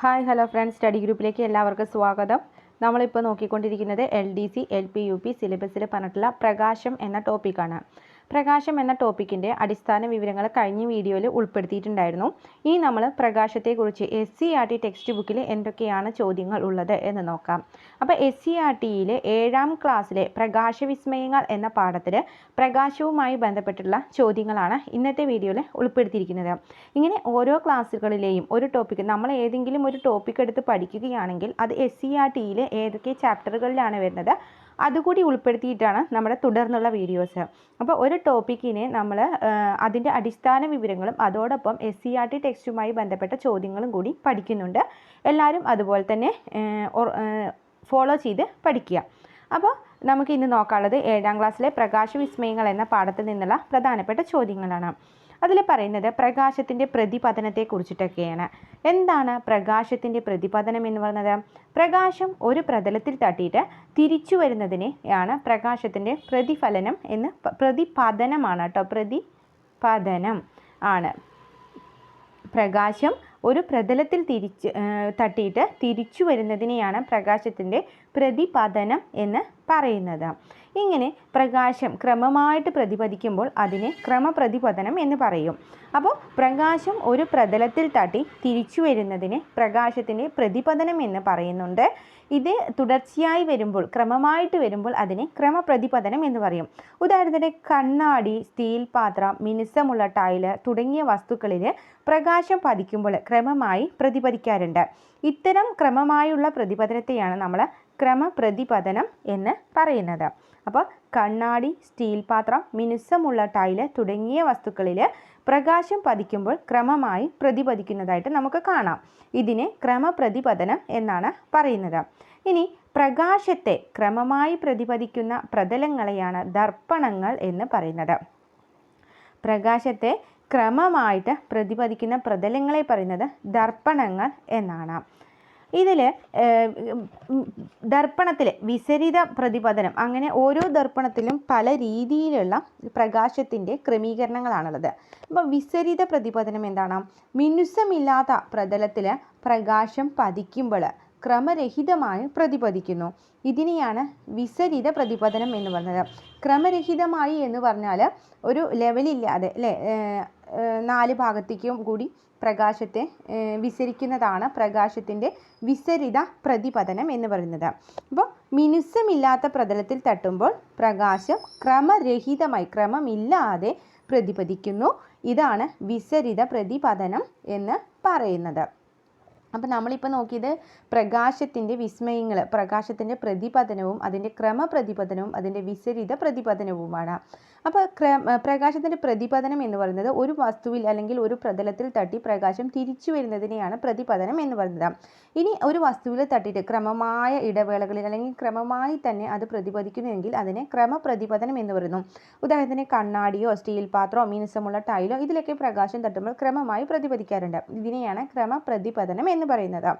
Hi hello friends. Study ഗ്രൂപ്പിലേക്ക് എല്ലാവർക്കും സ്വാഗതം. നമ്മളിപ്പോൾ നോക്കിക്കൊണ്ടിരിക്കുന്നത് L D C L P U P സിലബസിൽ പറഞ്ഞിട്ടുള്ള പ്രകാശം എന്ന ടോപ്പിക്കാണ് പ്രകാശം എന്ന ടോപ്പിക്കിന്റെ അടിസ്ഥാന വിവരങ്ങൾ കഴിഞ്ഞ വീഡിയോയിൽ ഉൾപ്പെടുത്തിയിട്ടുണ്ടായിരുന്നു. ഈ നമ്മൾ പ്രകാശത്തെക്കുറിച്ച് S C R T text ബുക്കിൽ എന്തൊക്കെയാണ് ചോദ്യങ്ങൾ ഉള്ളത് എന്ന് നോക്കാം. അപ്പോൾ എസ് സി ആർ ടിയിലെ ഏഴാം ക്ലാസ്സിലെ പ്രകാശവിസ്മയങ്ങൾ എന്ന പാഠത്തിൽ പ്രകാശവുമായി ബന്ധപ്പെട്ടുള്ള ചോദ്യങ്ങളാണ് ഇന്നത്തെ വീഡിയോയിൽ ഉൾപ്പെടുത്തിയിരിക്കുന്നത്. ഇങ്ങനെ ഓരോ ക്ലാസ്സുകളിലെയും ഒരു ടോപ്പിക്ക് നമ്മൾ ഏതെങ്കിലും ഒരു ടോപ്പിക് എടുത്ത് പഠിക്കുകയാണെങ്കിൽ അത് എസ് സി ആർ ടിയിലെ ഏതൊക്കെ ചാപ്റ്ററുകളിലാണ് വരുന്നത്? അതുകൂടി ഉൾപ്പെടുത്തിയിട്ടാണ് നമ്മുടെ തുടർന്നുള്ള വീഡിയോസ്. അപ്പോൾ ഒരു ടോപ്പിക്കിനെ നമ്മൾ അതിന്റെ അടിസ്ഥാന വിവരങ്ങളും അതോടൊപ്പം എസ് സി ആർ ടി ടെക്സ്റ്റുമായി ബന്ധപ്പെട്ട ചോദ്യങ്ങളും കൂടി പഠിക്കുന്നുണ്ട്. എല്ലാവരും അതുപോലെ തന്നെ ഫോളോ ചെയ്ത് പഠിക്കുക. അപ്പോൾ നമുക്ക് ഇന്ന് നോക്കാനുള്ളത് ഏഴാം ക്ലാസ്സിലെ പ്രകാശ വിസ്മയങ്ങൾ എന്ന പാഠത്തിൽ നിന്നുള്ള പ്രധാനപ്പെട്ട ചോദ്യങ്ങളാണ്. അതിൽ പറയുന്നത് പ്രകാശത്തിന്റെ പ്രതിപതനത്തെ കുറിച്ചിട്ടൊക്കെയാണ് എന്താണ് പ്രകാശത്തിന്റെ പ്രതിപതനം എന്ന് പറയുന്നത്? പ്രകാശം ഒരു പ്രതലത്തിൽ തട്ടിയിട്ട് തിരിച്ചു വരുന്നതിനെയാണ് പ്രകാശത്തിന്റെ പ്രതിഫലനം എന്ന് പ്രതിപതനമാണ് കേട്ടോ. പ്രതിപതനം ആണ്. പ്രകാശം ഒരു പ്രതലത്തിൽ തിരിച്ച് തട്ടിയിട്ട് തിരിച്ചു വരുന്നതിനെയാണ് പ്രകാശത്തിന്റെ പ്രതിപതനം എന്ന് പറയുന്നത്. ഇങ്ങനെ പ്രകാശം ക്രമമായിട്ട് പ്രതിപതിക്കുമ്പോൾ അതിനെ ക്രമപ്രതിപതനം എന്ന് പറയും. അപ്പോൾ പ്രകാശം ഒരു പ്രതലത്തിൽ തട്ടി തിരിച്ചു വരുന്നതിനെ പ്രകാശത്തിന്റെ പ്രതിപതനം എന്ന് പറയുന്നുണ്ട്. ഇത് തുടർച്ചയായി വരുമ്പോൾ ക്രമമായിട്ട് വരുമ്പോൾ അതിനെ ക്രമപ്രതിപതനം എന്ന് പറയും. ഉദാഹരണത്തിന് കണ്ണാടി സ്റ്റീൽ പാത്രം മിനുസമുള്ള ടൈൽ തുടങ്ങിയ വസ്തുക്കളിൽ പ്രകാശം പതിക്കുമ്പോൾ ക്രമമായി പ്രതിപതിക്കാറുണ്ട്. ഇത്തരം ക്രമമായുള്ള പ്രതിപതനത്തെയാണ് നമ്മൾ ക്രമപ്രതിപതനം എന്ന് പറയുന്നത്. അപ്പോൾ കണ്ണാടി സ്റ്റീൽ പാത്രം മിനുസമുള്ള ടൈൽ തുടങ്ങിയ വസ്തുക്കളിൽ പ്രകാശം പതിക്കുമ്പോൾ ക്രമമായി പ്രതിപതിക്കുന്നതായിട്ട് നമുക്ക് കാണാം. ഇതിനെ ക്രമപ്രതിപതനം എന്നാണ് പറയുന്നത്. ഇനി പ്രകാശത്തെ ക്രമമായി പ്രതിപതിക്കുന്ന പ്രതലങ്ങളെയാണ് ദർപ്പണങ്ങൾ എന്ന് പറയുന്നത്. പ്രകാശത്തെ ക്രമമായിട്ട് പ്രതിപതിക്കുന്ന പ്രതലങ്ങളെ പറയുന്നത് ദർപ്പണങ്ങൾ എന്നാണ്. ഇതിൽ ദർപ്പണത്തിൽ വിസരിത പ്രതിപതനം അങ്ങനെ ഓരോ ദർപ്പണത്തിലും പല രീതിയിലുള്ള പ്രകാശത്തിന്റെ ക്രമീകരണങ്ങളാണുള്ളത്. അപ്പോൾ വിസരിത പ്രതിപതനം എന്താണ്? മിനുസമില്ലാത്ത പ്രതലത്തിൽ പ്രകാശം പതിക്കുമ്പോൾ ക്രമരഹിതമായി പ്രതിപദിക്കുന്നു ഇതിനെയാണ് വിസരിത പ്രതിപതനം എന്ന് പറഞ്ഞത്. ക്രമരഹിതമായി എന്ന് പറഞ്ഞാൽ ഒരു ലെവലില്ലാതെ അല്ലേ? നാല് ഭാഗത്തേക്കും കൂടി പ്രകാശത്തെ വിസരിക്കുന്നതാണ് പ്രകാശത്തിന്റെ വിസരിത പ്രതിപതനം എന്ന് പറയുന്നത്. അപ്പോൾ മിനുസമില്ലാത്ത പ്രതലത്തിൽ തട്ടുമ്പോൾ പ്രകാശം ക്രമരഹിതമായി ക്രമമില്ലാതെ പ്രതിപതിക്കുന്നു. ഇതാണ് വിസരിത പ്രതിപതനം എന്ന് പറയുന്നത്. അപ്പോൾ നമ്മളിപ്പോൾ നോക്കിയത് പ്രകാശത്തിന്റെ വിസ്മയങ്ങൾ പ്രകാശത്തിന്റെ പ്രതിപതനവും അതിന്റെ ക്രമപ്രതിപതനവും അതിന്റെ വിസരിത പ്രതിപതനവുമാണ്. അപ്പോൾ പ്രകാശത്തിന്റെ പ്രതിപതനം എന്ന് പറയുന്നത് ഒരു വസ്തുവിൽ അല്ലെങ്കിൽ ഒരു പ്രതലത്തിൽ തട്ടി പ്രകാശം തിരിച്ചു വരുന്നതിനെയാണ് പ്രതിപതനം എന്ന് പറയുന്നത്. ഇനി ഒരു വസ്തുവിൽ തട്ടിയിട്ട് ക്രമമായ ഇടവേളകളിൽ അല്ലെങ്കിൽ ക്രമമായി തന്നെ അത് പ്രതിപദിക്കുന്നുവെങ്കിൽ അതിനെ ക്രമപ്രതിപതനം എന്ന് പറയുന്നു. ഉദാഹരണത്തിന് കണ്ണാടിയോ സ്റ്റീൽ പാത്രമോ മിനുസമുള്ള ടൈലോ ഇതിലൊക്കെ പ്രകാശം തട്ടുമ്പോൾ ക്രമമായി പ്രതിപദിക്കാറുണ്ട് ഇതിനെയാണ് ക്രമപ്രതിപതനം എന്ന് പറയുന്നത്.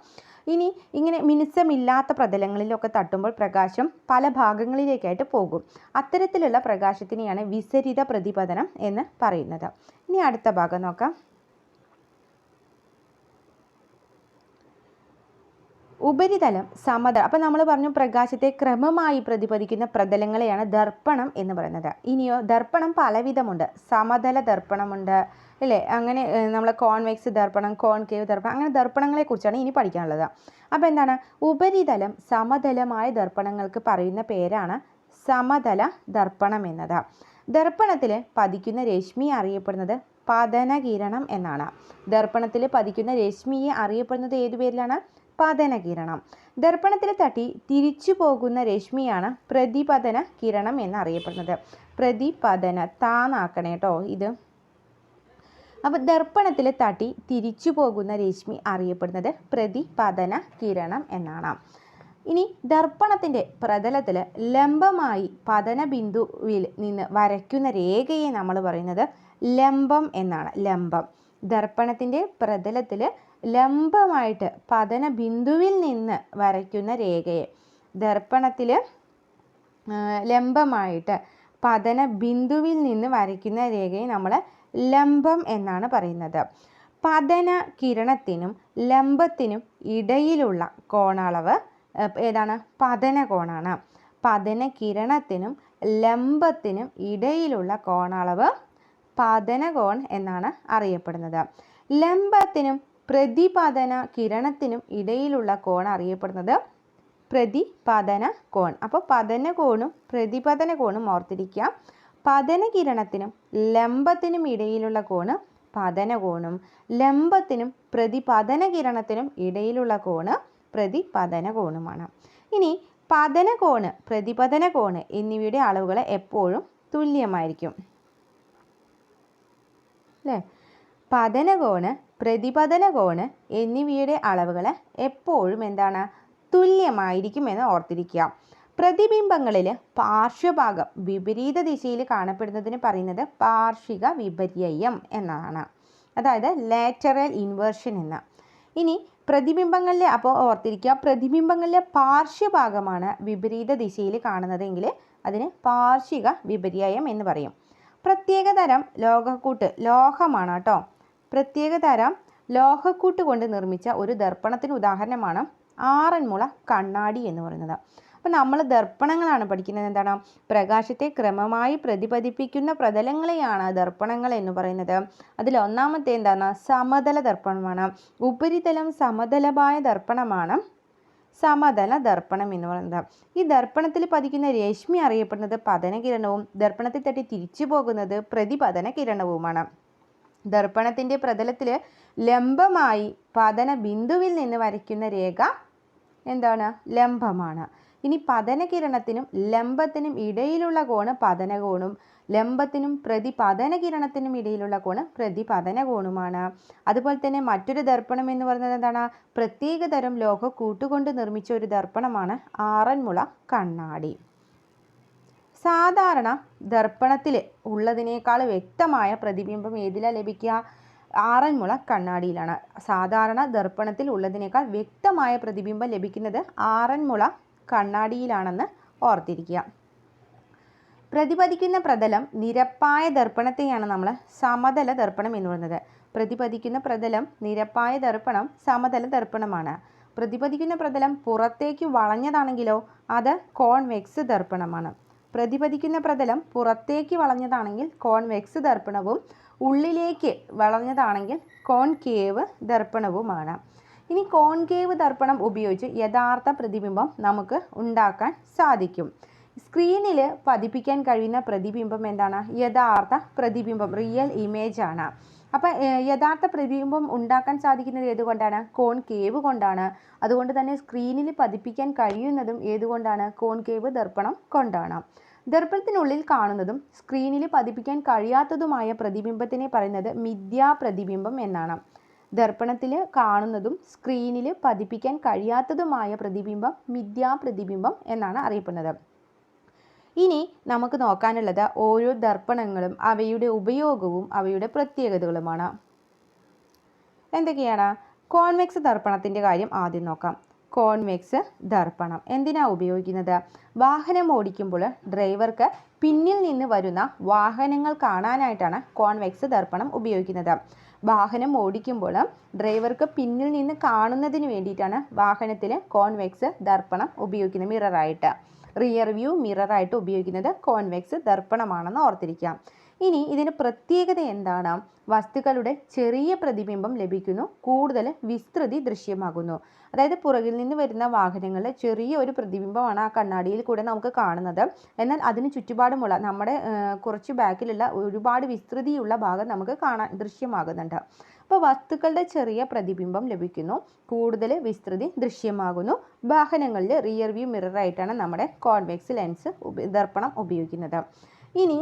ഇനി ഇങ്ങനെ മിനുസമില്ലാത്ത പ്രതലങ്ങളിലൊക്കെ തട്ടുമ്പോൾ പ്രകാശം പല ഭാഗങ്ങളിലേക്കായിട്ട് പോകും. അത്തരത്തിലുള്ള പ്രകാശത്തിനെയാണ് വിസരിത പ്രതിപതനം എന്ന് പറയുന്നത്. ഇനി അടുത്ത ഭാഗം നോക്കാം. ഉപരിതലം സമതലം അപ്പം നമ്മൾ പറഞ്ഞു പ്രകാശത്തെ ക്രമമായി പ്രതിപദിക്കുന്ന പ്രതലങ്ങളെയാണ് ദർപ്പണം എന്ന് പറയുന്നത്. ഇനിയോ ദർപ്പണം പലവിധമുണ്ട്. സമതല ദർപ്പണമുണ്ട് അല്ലേ? അങ്ങനെ നമ്മൾ കോൺവെക്സ് ദർപ്പണം കോൺകേവ് ദർപ്പണം അങ്ങനെ ദർപ്പണങ്ങളെ കുറിച്ചാണ് ഇനി പഠിക്കാനുള്ളത്. അപ്പോൾ എന്താണ്? ഉപരിതലം സമതലമായ ദർപ്പണങ്ങൾക്ക് പറയുന്ന പേരാണ് സമതല ദർപ്പണം എന്നത്. ദർപ്പണത്തിൽ പതിക്കുന്ന രശ്മി അറിയപ്പെടുന്നത് പതനകിരണം എന്നാണ്. ദർപ്പണത്തിൽ പതിക്കുന്ന രശ്മിയെ അറിയപ്പെടുന്നത് ഏതു പേരിലാണ്? പതനകിരണം. ദർപ്പണത്തിൽ തട്ടി തിരിച്ചു പോകുന്ന രശ്മിയാണ് പ്രതിപതന കിരണം എന്നറിയപ്പെടുന്നത് പ്രതിപതന താന്നാക്കണേ കേട്ടോ ഇത്. അപ്പോൾ ദർപ്പണത്തിൽ തട്ടി തിരിച്ചു പോകുന്ന രശ്മി അറിയപ്പെടുന്നത് പ്രതിപതന കിരണം എന്നാണ്. ഇനി ദർപ്പണത്തിന്റെ പ്രതലത്തിൽ ലംബമായി പതന ബിന്ദുവിൽ നിന്ന് വരയ്ക്കുന്ന രേഖയെ നമ്മൾ പറയുന്നത് ലംബം എന്നാണ്. ലംബം. ദർപ്പണത്തിന്റെ പ്രതലത്തിൽ ലംബമായിട്ട് പതന ബിന്ദുവിൽ നിന്ന് വരയ്ക്കുന്ന രേഖയെ. ദർപ്പണത്തിൽ ലംബമായിട്ട് പതന ബിന്ദുവിൽ നിന്ന് വരയ്ക്കുന്ന രേഖയെ നമ്മൾ ലംബം എന്നാണ് പറയുന്നത്. പതന കിരണത്തിനും ലംബത്തിനും ഇടയിലുള്ള കോണളവ് ഏതാണ്? പതന കോണാണ്. പതന കിരണത്തിനും ലംബത്തിനും ഇടയിലുള്ള കോണളവ് പതനകോൺ എന്നാണ് അറിയപ്പെടുന്നത്. ലംബത്തിനും പ്രതിപതന കിരണത്തിനും ഇടയിലുള്ള കോൺ അറിയപ്പെടുന്നത് പ്രതിപതന കോൺ. അപ്പോൾ പതന കോണും പ്രതിപതന കോണും ഓർത്തിരിക്കുക. പതന കിരണത്തിനും ലംബത്തിനും ഇടയിലുള്ള കോണ് പതന കോണും. ലംബത്തിനും പ്രതിപതന കിരണത്തിനും ഇടയിലുള്ള കോണ് പ്രതിപതന കോണുമാണ് ഇനി പതന കോണ് പ്രതിപതന കോണ് എന്നിവയുടെ അളവുകൾ എപ്പോഴും തുല്യമായിരിക്കും. അല്ലേ പതനകോണ് പ്രതിപതന കോണ് എന്നിവയുടെ അളവുകൾ എപ്പോഴും എന്താണ്? തുല്യമായിരിക്കുമെന്ന് ഓർത്തിരിക്കുക. പ്രതിബിംബങ്ങളിൽ പാർശ്വഭാഗം വിപരീത ദിശയിൽ കാണപ്പെടുന്നതിന് പറയുന്നത് പാർഷിക വിപര്യം എന്നാണ്. അതായത് ലാറ്ററൽ ഇൻവേർഷൻ എന്ന്. ഇനി പ്രതിബിംബങ്ങളിലെ അപ്പോൾ ഓർത്തിരിക്കുക പ്രതിബിംബങ്ങളിലെ പാർശ്വഭാഗമാണ് വിപരീത ദിശയിൽ കാണുന്നതെങ്കിൽ അതിന് പാർശ്വിക വിപര്യായം എന്ന് പറയും. പ്രത്യേകതരം ലോഹക്കൂട്ട് ലോഹമാണ് കേട്ടോ. പ്രത്യേകതരം ലോഹക്കൂട്ട് കൊണ്ട് നിർമ്മിച്ച ഒരു ദർപ്പണത്തിന് ഉദാഹരണമാണ് ആറന്മുള കണ്ണാടി എന്ന് പറയുന്നത്. അപ്പോൾ നമ്മൾ ദർപ്പണങ്ങളാണ് പഠിക്കുന്നത്. എന്താണ്? പ്രകാശത്തെ ക്രമമായി പ്രതിപതിപ്പിക്കുന്ന പ്രതലങ്ങളെയാണ് ദർപ്പണങ്ങൾ എന്ന് പറയുന്നത്. അതിൽ ഒന്നാമത്തെ എന്താണ്? സമതല ദർപ്പണമാണ്. ഉപരിതലം സമതലമായ ദർപ്പണമാണ്. സമതല ദർപ്പണം എന്ന് പറയുന്നത്. ഈ ദർപ്പണത്തിൽ പതിക്കുന്ന രശ്മി അറിയപ്പെടുന്നത് പതനകിരണവും ദർപ്പണത്തിൽ തട്ടി തിരിച്ചു പോകുന്നത് പ്രതിപതന കിരണവുമാണ് ദർപ്പണത്തിന്റെ പ്രതലത്തിൽ ലംബമായി പതന ബിന്ദുവിൽ നിന്ന് വരയ്ക്കുന്ന രേഖ എന്താണ്? ലംബമാണ്. ഇനി പതനകിരണത്തിനും ലംബത്തിനും ഇടയിലുള്ള കോണ് പതനകോണും ലംബത്തിനും പ്രതിപതന കിരണത്തിനും ഇടയിലുള്ള കോണ് പ്രതിപതന കോണുമാണ് അതുപോലെ തന്നെ മറ്റൊരു ദർപ്പണം എന്ന് പറയുന്നത് എന്താണ്? പ്രത്യേക തരം ലോഹ കൂട്ടുകൊണ്ട് നിർമ്മിച്ച ഒരു ദർപ്പണമാണ് ആറന്മുള കണ്ണാടി. സാധാരണ ദർപ്പണത്തിൽ ഉള്ളതിനേക്കാൾ വ്യക്തമായ പ്രതിബിംബം ഏതിലാണ് ലഭിക്കുക? ആറന്മുള കണ്ണാടിയിലാണ്. സാധാരണ ദർപ്പണത്തിൽ ഉള്ളതിനേക്കാൾ വ്യക്തമായ പ്രതിബിംബം ലഭിക്കുന്നത് ആറന്മുള കണ്ണാടിയിലാണെന്ന് ഓർത്തിരിക്കുക. പ്രതിപതിക്കുന്ന പ്രതലം നിരപ്പായ ദർപ്പണത്തെയാണ് നമ്മൾ സമതല ദർപ്പണം എന്ന് പറയുന്നത്. പ്രതിപതിക്കുന്ന പ്രതലം നിരപ്പായ ദർപ്പണം സമതല ദർപ്പണമാണ്. പ്രതിപതിക്കുന്ന പ്രതലം പുറത്തേക്ക് വളഞ്ഞതാണെങ്കിലോ അത് കോൺവെക്സ് ദർപ്പണമാണ്. പ്രതിപതിക്കുന്ന പ്രതലം പുറത്തേക്ക് വളഞ്ഞതാണെങ്കിൽ കോൺവെക്സ് ദർപ്പണവും ഉള്ളിലേക്ക് വളഞ്ഞതാണെങ്കിൽ കോൺകേവ് ദർപ്പണവുമാണ്. ഇനി കോൺകേവ് ദർപ്പണം ഉപയോഗിച്ച് യഥാർത്ഥ പ്രതിബിംബം നമുക്ക് ഉണ്ടാക്കാൻ സാധിക്കും. സ്ക്രീനിൽ പതിപ്പിക്കാൻ കഴിയുന്ന പ്രതിബിംബം എന്താണ്? യഥാർത്ഥ പ്രതിബിംബം റിയൽ ഇമേജ് ആണ്. അപ്പം യഥാർത്ഥ പ്രതിബിംബം ഉണ്ടാക്കാൻ സാധിക്കുന്നത് ഏതുകൊണ്ടാണ്? കോൺകേവ് കൊണ്ടാണ്. അതുകൊണ്ട് തന്നെ സ്ക്രീനിൽ പതിപ്പിക്കാൻ കഴിയുന്നതും ഏതുകൊണ്ടാണ്? കോൺകേവ് ദർപ്പണം കൊണ്ടാണ്. ദർപ്പണത്തിനുള്ളിൽ കാണുന്നതും സ്ക്രീനിൽ പതിപ്പിക്കാൻ കഴിയാത്തതുമായ പ്രതിബിംബത്തിനെ പറയുന്നത് മിഥ്യാ പ്രതിബിംബം എന്നാണ്. ദർപ്പണത്തിൽ കാണുന്നതും സ്ക്രീനിൽ പതിപ്പിക്കാൻ കഴിയാത്തതുമായ പ്രതിബിംബം മിഥ്യാപ്രതിബിംബം എന്നാണ് അറിയപ്പെടുന്നത്. ഇനി നമുക്ക് നോക്കാനുള്ളത് ഓരോ ദർപ്പണങ്ങളും അവയുടെ ഉപയോഗവും അവയുടെ പ്രത്യേകതകളുമാണ്. എന്തൊക്കെയാണ്? കോൺവെക്സ് ദർപ്പണത്തിന്റെ കാര്യം ആദ്യം നോക്കാം. കോൺവെക്സ് ദർപ്പണം എന്തിനാണ് ഉപയോഗിക്കുന്നത്? വാഹനം ഓടിക്കുമ്പോൾ ഡ്രൈവർക്ക് പിന്നിൽ നിന്ന് വരുന്ന വാഹനങ്ങൾ കാണാനായിട്ടാണ് കോൺവെക്സ് ദർപ്പണം ഉപയോഗിക്കുന്നത്. വാഹനം ഓടിക്കുമ്പോൾ ഡ്രൈവർക്ക് പിന്നിൽ നിന്ന് കാണുന്നതിന് വേണ്ടിയിട്ടാണ് വാഹനത്തിൽ കോൺവെക്സ് ദർപ്പണം ഉപയോഗിക്കുന്നത് മിററായിട്ട്. റിയർ വ്യൂ മിററായിട്ട് ഉപയോഗിക്കുന്നത് കോൺവെക്സ് ദർപ്പണമാണെന്ന് ഓർത്തിരിക്കാം ഇനി ഇതിന് പ്രത്യേകത എന്താണ്? വസ്തുക്കളുടെ ചെറിയ പ്രതിബിംബം ലഭിക്കുന്നു കൂടുതൽ വിസ്തൃതി ദൃശ്യമാകുന്നു. അതായത് പുറകിൽ നിന്ന് വരുന്ന വാഹനങ്ങളിലെ ചെറിയ ഒരു പ്രതിബിംബമാണ് ആ കണ്ണാടിയിൽ കൂടെ നമുക്ക് കാണുന്നത്. എന്നാൽ അതിന് ചുറ്റുപാടുമുള്ള നമ്മുടെ കുറച്ച് ബാക്കിലുള്ള ഒരുപാട് വിസ്തൃതിയുള്ള ഭാഗം നമുക്ക് കാണാൻ ദൃശ്യമാകുന്നുണ്ട്. അപ്പോൾ വസ്തുക്കളുടെ ചെറിയ പ്രതിബിംബം ലഭിക്കുന്നു കൂടുതൽ വിസ്തൃതി ദൃശ്യമാകുന്നു. വാഹനങ്ങളിൽ റിയർ വ്യൂ മിററായിട്ടാണ് നമ്മുടെ കോൺവെക്സ് ലെൻസ് ദർപ്പണം ഉപയോഗിക്കുന്നത്. ഇനി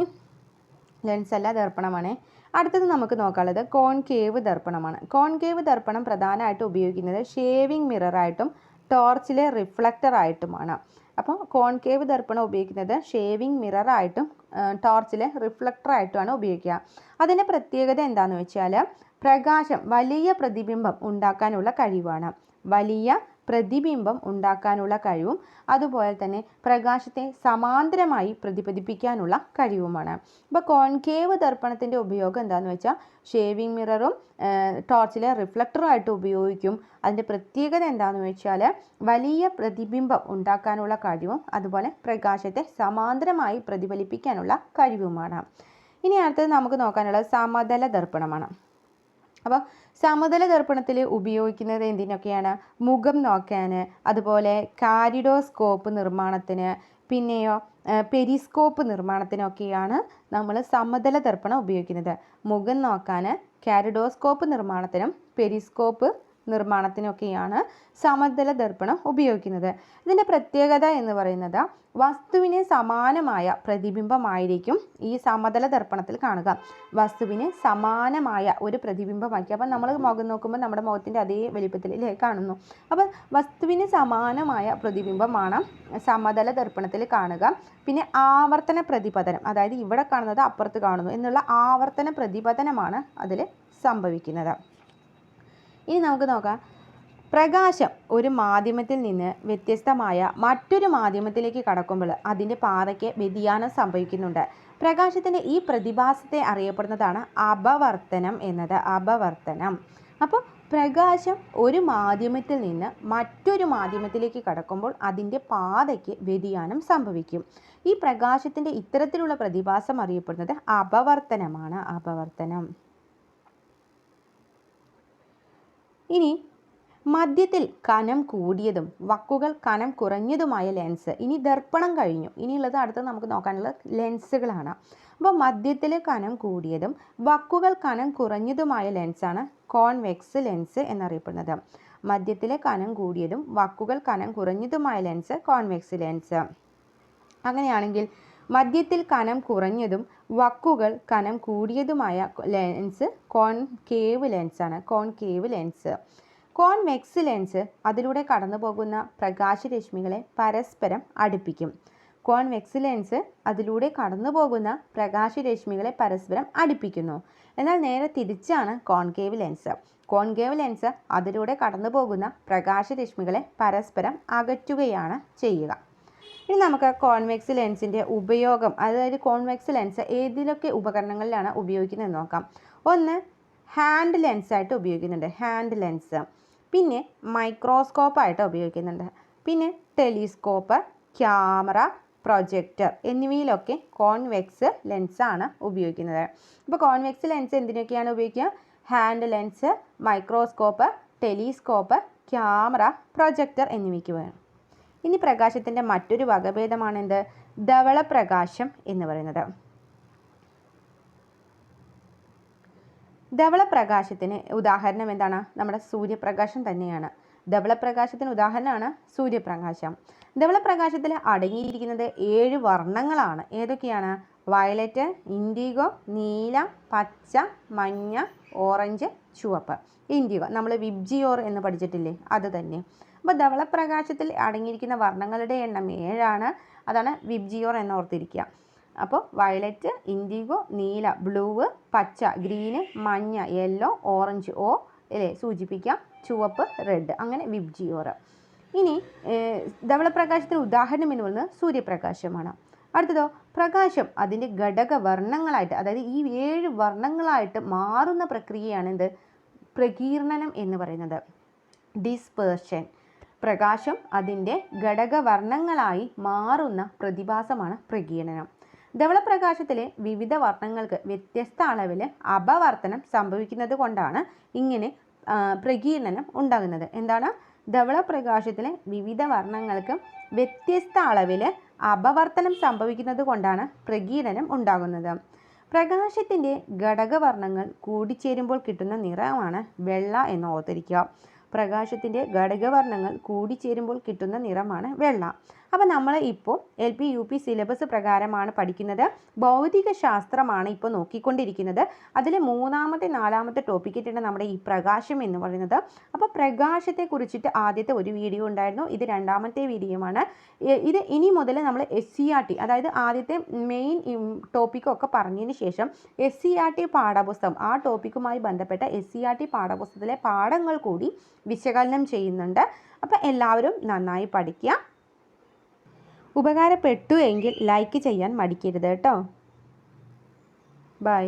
ലെൻസ് അല്ല ദർപ്പണമാണ്. അടുത്തത് നമുക്ക് നോക്കാനുള്ളത് കോൺകേവ് ദർപ്പണമാണ്. കോൺകേവ് ദർപ്പണം പ്രധാനമായിട്ട് ഉപയോഗിക്കുന്നത് ഷേവിംഗ് മിററായിട്ടും ടോർച്ചിലെ റിഫ്ലക്ടർ ആയിട്ടുമാണ്. അപ്പോൾ കോൺകേവ് ദർപ്പണം ഉപയോഗിക്കുന്നത് ഷേവിംഗ് മിററായിട്ടും ടോർച്ചിലെ റിഫ്ലക്ടറായിട്ടുമാണ് ഉപയോഗിക്കുക. അതിന്റെ പ്രത്യേകത എന്താണെന്ന് വെച്ചാൽ പ്രകാശം വലിയ പ്രതിബിംബം ഉണ്ടാക്കാനുള്ള കഴിവാണ്. വലിയ പ്രതിബിംബം ഉണ്ടാക്കാനുള്ള കഴിവും അതുപോലെ തന്നെ പ്രകാശത്തെ സമാന്തരമായി പ്രതിഫലിപ്പിക്കാനുള്ള കഴിവുമാണ്. ഇപ്പോൾ കോൺകേവ് ദർപ്പണത്തിന്റെ ഉപയോഗം എന്താണെന്ന് വെച്ചാൽ ഷേവിംഗ് മിററും ടോർച്ചിലെ റിഫ്ലക്ടറും ആയിട്ട് ഉപയോഗിക്കും. അതിന്റെ പ്രത്യേകത എന്താണെന്ന് വെച്ചാൽ വലിയ പ്രതിബിംബം ഉണ്ടാക്കാനുള്ള കഴിവും അതുപോലെ പ്രകാശത്തെ സമാന്തരമായി പ്രതിഫലിപ്പിക്കാനുള്ള കഴിവുമാണ്. ഇനി അടുത്തത് നമുക്ക് നോക്കാനുള്ളത് സമതല ദർപ്പണമാണ്. അപ്പോൾ സമതല ദർപ്പണത്തിൽ ഉപയോഗിക്കുന്നത് എന്തിനൊക്കെയാണ്? മുഖം നോക്കാൻ അതുപോലെ കാരിഡോസ്കോപ്പ് നിർമ്മാണത്തിന് പിന്നെയോ പെരിസ്കോപ്പ് നിർമ്മാണത്തിനൊക്കെയാണ് നമ്മൾ സമതല ദർപ്പണം ഉപയോഗിക്കുന്നത്. മുഖം നോക്കാൻ കാരിഡോസ്കോപ്പ് നിർമ്മാണത്തിനും പെരിസ്കോപ്പ് നിർമ്മാണത്തിനൊക്കെയാണ് സമതല ദർപ്പണം ഉപയോഗിക്കുന്നത്. ഇതിന്റെ പ്രത്യേകത എന്ന് പറയുന്നത് വസ്തുവിന് സമാനമായ പ്രതിബിംബമായിരിക്കും ഈ സമതല ദർപ്പണത്തിൽ കാണുക. വസ്തുവിന് സമാനമായ ഒരു പ്രതിബിംബമാക്കി അപ്പം നമ്മൾ മുഖം നോക്കുമ്പോൾ നമ്മുടെ മുഖത്തിന്റെ അതേ വലിപ്പത്തിൽ കാണുന്നു. അപ്പം വസ്തുവിന് സമാനമായ പ്രതിബിംബമാണ് സമതല ദർപ്പണത്തിൽ കാണുക. പിന്നെ ആവർത്തന പ്രതിപതനം അതായത് ഇവിടെ കാണുന്നത് അപ്പുറത്ത് കാണുന്നു എന്നുള്ള ആവർത്തന പ്രതിപതനമാണ് അതിൽ സംഭവിക്കുന്നത്. ഇനി നമുക്ക് നോക്കാം. പ്രകാശം ഒരു മാധ്യമത്തിൽ നിന്ന് വ്യത്യസ്തമായ മറ്റൊരു മാധ്യമത്തിലേക്ക് കടക്കുമ്പോൾ അതിന്റെ പാതയ്ക്ക് വ്യതിയാനം സംഭവിക്കുന്നുണ്ട്. പ്രകാശത്തിന്റെ ഈ പ്രതിഭാസത്തെ അറിയപ്പെടുന്നതാണ് അപവർത്തനം എന്നത്. അപവർത്തനം. അപ്പോൾ പ്രകാശം ഒരു മാധ്യമത്തിൽ നിന്ന് മറ്റൊരു മാധ്യമത്തിലേക്ക് കടക്കുമ്പോൾ അതിന്റെ പാതയ്ക്ക് വ്യതിയാനം സംഭവിക്കും. ഈ പ്രകാശത്തിന്റെ ഇത്തരത്തിലുള്ള പ്രതിഭാസം അറിയപ്പെടുന്നത് അപവർത്തനമാണ്. അപവർത്തനം. ഇനി മധ്യത്തിൽ കനം കൂടിയതും വക്കുകൾ കനം കുറഞ്ഞതുമായ ലെൻസ്. ഇനി ദർപ്പണം കഴിഞ്ഞു. ഇനിയുള്ളത് അടുത്ത് നമുക്ക് നോക്കാനുള്ള ലെൻസുകളാണ്. അപ്പോൾ മധ്യത്തിൽ കനം കൂടിയതും വക്കുകൾ കനം കുറഞ്ഞതുമായ ലെൻസാണ് കോൺവെക്സ് ലെൻസ് എന്നറിയപ്പെടുന്നത്. മധ്യത്തിലെ കനം കൂടിയതും വക്കുകൾ കനം കുറഞ്ഞതുമായ ലെൻസ് കോൺവെക്സ് ലെൻസ്. അങ്ങനെയാണെങ്കിൽ മധ്യത്തിൽ കനം കുറഞ്ഞതും വക്കുകൾ കനം കൂടിയതുമായ ലെൻസ് കോൺകേവ് ലെൻസാണ് കോൺകേവ് ലെൻസ്. കോൺവെക്സ് ലെൻസ് അതിലൂടെ കടന്നു പോകുന്ന പ്രകാശരശ്മികളെ പരസ്പരം അടുപ്പിക്കും. കോൺവെക്സ് ലെൻസ് അതിലൂടെ കടന്നു പോകുന്ന പ്രകാശരശ്മികളെ പരസ്പരം അടുപ്പിക്കുന്നു. എന്നാൽ നേരെ തിരിച്ചാണ് കോൺകേവ് ലെൻസ്. കോൺകേവ് ലെൻസ് അതിലൂടെ കടന്നു പോകുന്ന പ്രകാശരശ്മികളെ പരസ്പരം അകറ്റുകയാണ് ചെയ്യുക. ഇനി നമുക്ക് കോൺവെക്സ് ലെൻസിന്റെ ഉപയോഗം അതായത് കോൺവെക്സ് ലെൻസ് ഏതിലൊക്കെ ഉപകരണങ്ങളിലാണ് ഉപയോഗിക്കുന്നത് നോക്കാം. ഒന്ന് ഹാൻഡ് ലെൻസായിട്ട് ഉപയോഗിക്കുന്നുണ്ട് ഹാൻഡ് ലെൻസ്. പിന്നെ മൈക്രോസ്കോപ്പായിട്ട് ഉപയോഗിക്കുന്നുണ്ട്. പിന്നെ ടെലിസ്കോപ്പ് ക്യാമറ പ്രൊജക്ടർ എന്നിവയിലൊക്കെ കോൺവെക്സ് ലെൻസാണ് ഉപയോഗിക്കുന്നത്. ഇപ്പോൾ കോൺവെക്സ് ലെൻസ് എന്തിനൊക്കെയാണ് ഉപയോഗിക്കുക? Hand lens microscope telescope camera projector എന്നിവയ്ക്ക് വേണം. ഇനി പ്രകാശത്തിന്റെ മറ്റൊരു വകഭേദമാണെന്ത്? ധവളപ്രകാശം ധവള പ്രകാശം എന്ന് പറയുന്നത്. ധവളപ്രകാശത്തിന് ഉദാഹരണം എന്താണ്? നമ്മുടെ സൂര്യപ്രകാശം തന്നെയാണ്. ധവളപ്രകാശത്തിന് ഉദാഹരണമാണ് സൂര്യപ്രകാശം. ധവളപ്രകാശത്തിൽ അടങ്ങിയിരിക്കുന്നത് ഏഴ് വർണങ്ങളാണ്. ഏതൊക്കെയാണ്? വയലറ്റ് ഇൻഡിഗോ നീല പച്ച മഞ്ഞ ഓറഞ്ച് ചുവപ്പ്. ഇൻഡിഗോ. നമ്മൾ വിബ്ജിയോർ എന്ന് പഠിച്ചിട്ടില്ലേ? അത് തന്നെ. അപ്പോൾ ധവളപ്രകാശത്തിൽ അടങ്ങിയിരിക്കുന്ന വർണങ്ങളുടെ എണ്ണം ഏഴാണ്. അതാണ് വിബ്ജിയോർ എന്ന് ഓർത്തിരിക്കുക. അപ്പോൾ വയലറ്റ് ഇൻഡിഗോ നീല ബ്ലൂ പച്ച ഗ്രീന് മഞ്ഞ യെല്ലോ ഓറഞ്ച് ഓ അല്ലേ സൂചിപ്പിക്കാം. ചുവപ്പ് റെഡ് അങ്ങനെ വിബ്ജിയോർ. ഇനി ധവളപ്രകാശത്തിന് ഉദാഹരണം എന്ന് പറയുന്നത് സൂര്യപ്രകാശമാണ്. അടുത്തതോ പ്രകാശം അതിന്റെ ഘടക വർണങ്ങളായിട്ട് അതായത് ഈ ഏഴ് വർണങ്ങളായിട്ട് മാറുന്ന പ്രക്രിയയാണ് എന്ത്? പ്രകീർണനം എന്ന് പറയുന്നത്. ഡിസ്പേർഷൻ. പ്രകാശം അതിന്റെ ഘടകവർണങ്ങളായി മാറുന്ന പ്രതിഭാസമാണ് പ്രകീർണനം. ധവളപ്രകാശത്തിലെ വിവിധ വർണങ്ങൾക്ക് വ്യത്യസ്ത അളവിൽ അപവർത്തനം സംഭവിക്കുന്നത് കൊണ്ടാണ് ഇങ്ങനെ പ്രകീർണനം ഉണ്ടാകുന്നത്. എന്താണ്? ധവളപ്രകാശത്തിലെ വിവിധ വർണങ്ങൾക്ക് വ്യത്യസ്ത അളവിൽ അപവർത്തനം സംഭവിക്കുന്നത് കൊണ്ടാണ് പ്രകീർണനം ഉണ്ടാകുന്നത്. പ്രകാശത്തിന്റെ ഘടകവർണങ്ങൾ കൂടിച്ചേരുമ്പോൾ കിട്ടുന്ന നിറമാണ് വെള്ള എന്ന് ഓർത്തിരിക്കുക പ്രകാശത്തിന്റെ ഘടകവർണങ്ങൾ കൂടിച്ചേരുമ്പോൾ കിട്ടുന്ന നിറമാണ് വെള്ള. അപ്പോൾ നമ്മൾ ഇപ്പോൾ L P U P syllabus പ്രകാരമാണ് പഠിക്കുന്നത്. ഭൗതിക ശാസ്ത്രമാണ് ഇപ്പോൾ നോക്കിക്കൊണ്ടിരിക്കുന്നത്. അതിൽ മൂന്നാമത്തെ നാലാമത്തെ ടോപ്പിക്കിട്ടാണ് നമ്മുടെ ഈ പ്രകാശം എന്ന് പറയുന്നത്. അപ്പോൾ പ്രകാശത്തെ കുറിച്ചിട്ട് ആദ്യത്തെ ഒരു വീഡിയോ ഉണ്ടായിരുന്നു. ഇത് രണ്ടാമത്തെ വീഡിയോ ആണ്. ഇത് ഇനി മുതൽ നമ്മൾ എസ് സി ആർ ടി അതായത് ആദ്യത്തെ മെയിൻ ടോപ്പിക്കൊക്കെ പറഞ്ഞതിന് ശേഷം എസ് സി ആർ ടി പാഠപുസ്തകം ആ ടോപ്പിക്കുമായി ബന്ധപ്പെട്ട എസ് സി ആർ ടി പാഠപുസ്തകത്തിലെ പാഠങ്ങൾ കൂടി വിശകലനം ചെയ്യുന്നുണ്ട്. അപ്പോൾ എല്ലാവരും നന്നായി പഠിക്കുക ഉപകാരപ്പെട്ടു എങ്കിൽ ലൈക്ക് ചെയ്യാൻ മടിക്കരുത് കേട്ടോ. ബൈ